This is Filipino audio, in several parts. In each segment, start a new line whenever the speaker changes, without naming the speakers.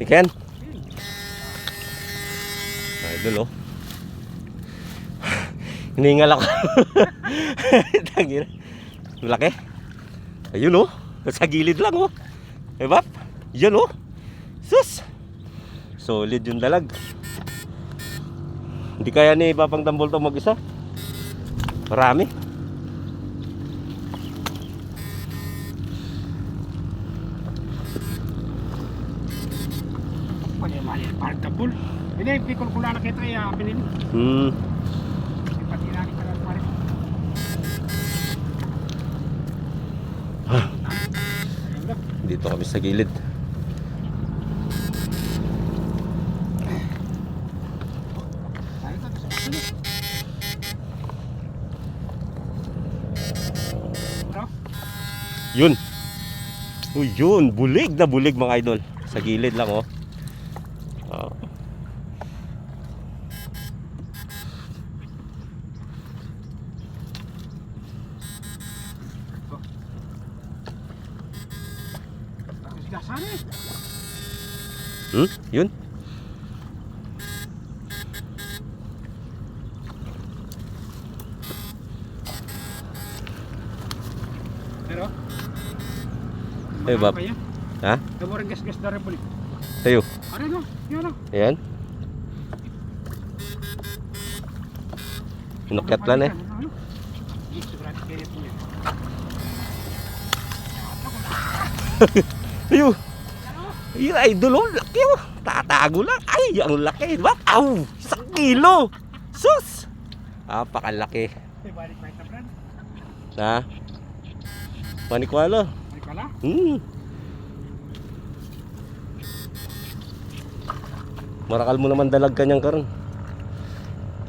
Tiken. Idol oh. Hiningal ako. Tangina. Malaki. Ayun oh. Sa gilid lang oh. Bap. Yan oh. Sus. Solid yung dalag. Hindi kaya ni Papang Tambol to mag-isa. Marami.
Tabul. Hindi, pikol ko lang nakita kaya pinili.
Hmm.
Hindi pati natin ka lang. Ayun lang.
Dito kami sa gilid. Yun. Uy, yun. Bulig na bulig mga idol. Sa gilid lang oh. Oh. Hmm? Yun.
Pero?
Eh, bab. Ha?
Naborang gas-gas na rin.
Tayo.
Ano no? Yun no?
Ayan. Inukyat lang eh. Ayo. Ayun, idol oh. Laki oh. Tatago lang. Ay, ang laki. Diba? Aw! Isang kilo. Sus! Apakalaki.
Balik pa ito, Brad.
Na? Manikwala.
Balik pala.
Hmm. Marakal mo naman dalag kanyang karon.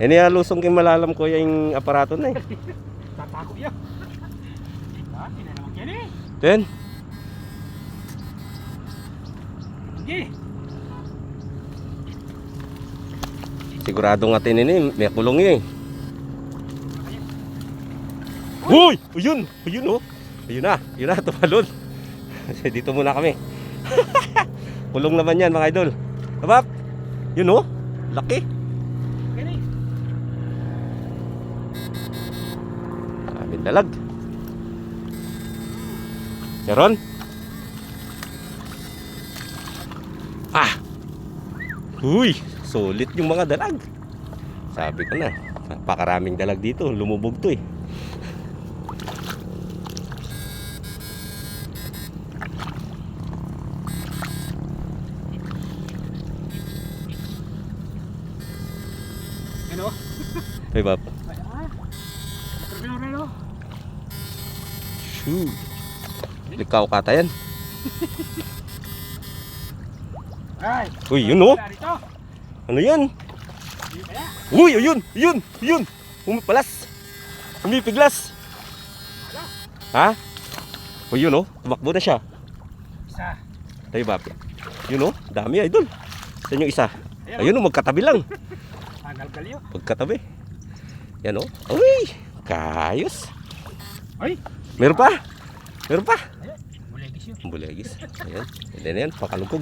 Eh niya lusong kay malalam ko yung aparato na eh.
Tatako yan. Ha? Hindi na naman yan eh.
Then,
Sige.
sigurado nga tinin may kulong yun eh. Uy! Ayun! Ayun oh! Ayun na! Ayun na! Tumalon! Dito muna kami. kulong naman yan mga idol. Abap! Yun oh! Laki!
Kini.
Aming dalag. Meron? Ah! Uy! Sulit yung mga dalag. Sabi ko na, napakaraming dalag dito. Lumubog to eh. Hey, Bab.
Ay, ah. Pero ano?
Shoo! Likaw kata yan.
Ay.
Uy, yun oh! Ano yan? Uy, ayun! Ayun! Ayun! Umipalas! Umipiglas! Ha? O yun oh, tumakbo na siya.
Isa.
Tayo ba? Yun oh, dami idol. Saan yung isa? Ayun oh, magkatabi lang.
Angal
Yan oh. Uy! Kayos.
Ay.
Meron pa? Meron pa?
Bulegis yun.
Bulegis. Ayan. Yan yan, pakalugkog.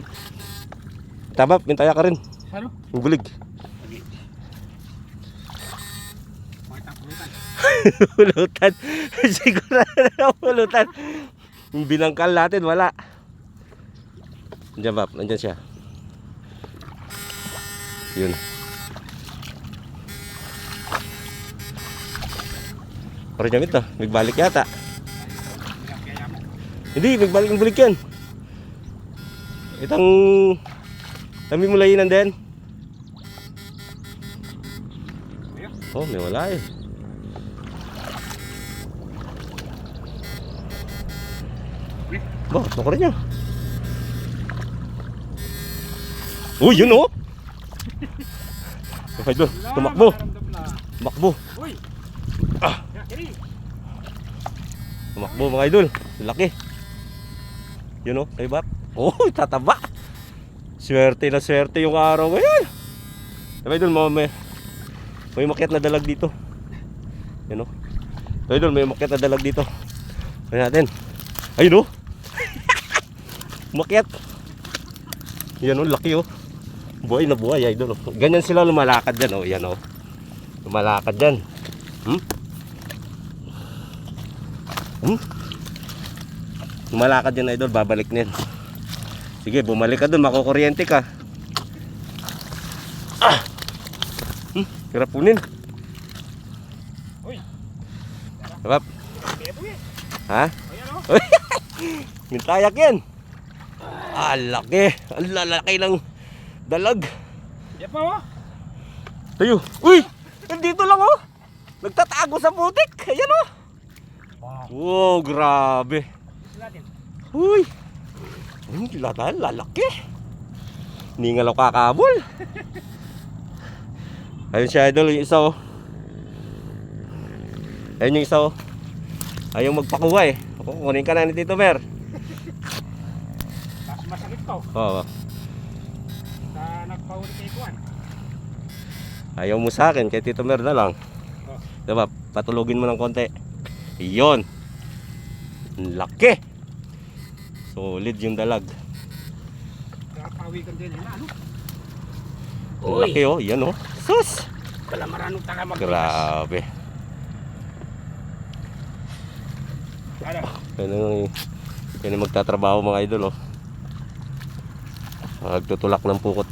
Tama, pintaya ka rin.
Ano?
Yung bulig.
Lagi. Makita pulutan.
Sigurado na pulutan. Yung binangkal natin, wala. Nandiyan ba? Nandiyan siya. Yun. Parang dyan ito. Nagbalik yata. Hindi, nagbalik ng bulik yan. Itang... Dami mo layinan din. Oh, may wala eh. Ako rin niya? Uy, yun oh! Okay, doon. Tumakbo. Tumakbo.
Uy.
Ah. Tumakbo mga idol. Laki. Yun oh, kay Bap. Oh, tataba. Swerte na swerte yung araw ngayon. Mga idol, mo may, may makiat na dalag dito. Yun oh. Mga idol, may makiat na dalag dito. Tingnan natin. Ayun oh. Makiat. Yan oh, laki oh. Buhay na buhay, idol. Ganyan sila lumalakad dyan oh. Yan oh. Lumalakad dyan. Hmm? Hmm? Lumalakad yan, idol. Babalik na yan. Sige, bumalik ka dun. Makukuryente ka. Ah! Hmm? Hirap punin.
Uy, yan.
Ha?
Ayan o.
Yung tayak yan. Ah, laki. Ang lalaki ng dalag.
Yan pa o.
Tayo. Uy! Nandito lang oh. Nagtatago sa putik. Ayan oh.
Wow.
Grabe.
Natin.
Uy. Ang lata, lalaki. Hindi nga lang kakabol. Ayun siya idol, yung isa oh. Ayun yung isa oh. Ayaw magpakuha eh. Kukunin ka na ni Tito Mer.
Mas masakit pa o.
Oo.
Sa nagpahuli kay Kuan.
Ayaw mo sa akin, kay Tito Mer na lang.
Oh.
Diba? Patulogin mo ng konti. Iyon. Laki. Solid yung dalag.
Nakapawigan din ano.
Ang laki oh. Yan oh. Sus.
Kalamaran ng taga mag
Grabe.
Ano?
Yan ang yan ang magtatrabaho mga idol oh. Magtutulak ng pukot.